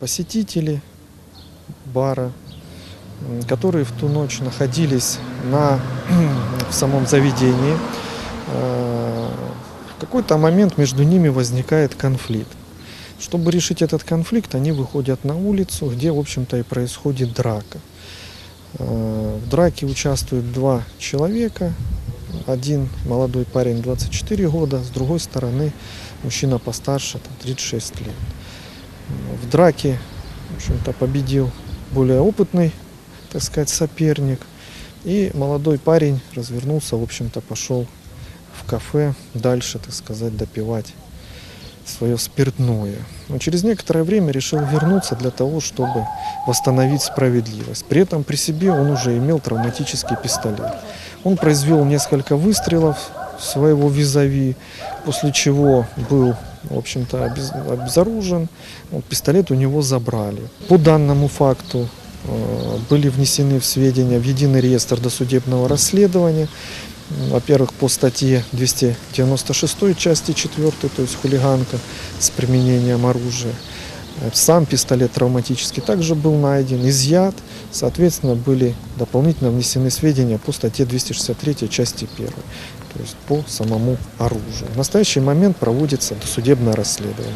Посетители бара, которые в ту ночь находились на, в самом заведении, э, в какой-то момент между ними возникает конфликт. Чтобы решить этот конфликт, они выходят на улицу, где, в общем-то, и происходит драка. Э, В драке участвуют два человека. Один молодой парень 24 года, с другой стороны мужчина постарше, там, 36 лет. В драке, в общем-то, победил более опытный, так сказать, соперник. И молодой парень развернулся, в общем-то, пошел в кафе дальше, так сказать, допивать свое спиртное. Но через некоторое время решил вернуться для того, чтобы восстановить справедливость. При этом при себе он уже имел травматический пистолет. Он произвел несколько выстрелов своего визави, после чего был, в общем-то, обез- обезоружен. Пистолет у него забрали. По данному факту э, были внесены в сведения в единый реестр досудебного расследования. Во-первых, по статье 296 части 4, то есть хулиганка с применением оружия. Сам пистолет травматический также был найден, изъят. Соответственно, были дополнительно внесены сведения по статье 263 части 1, то есть по самому оружию. В настоящий момент проводится досудебное расследование.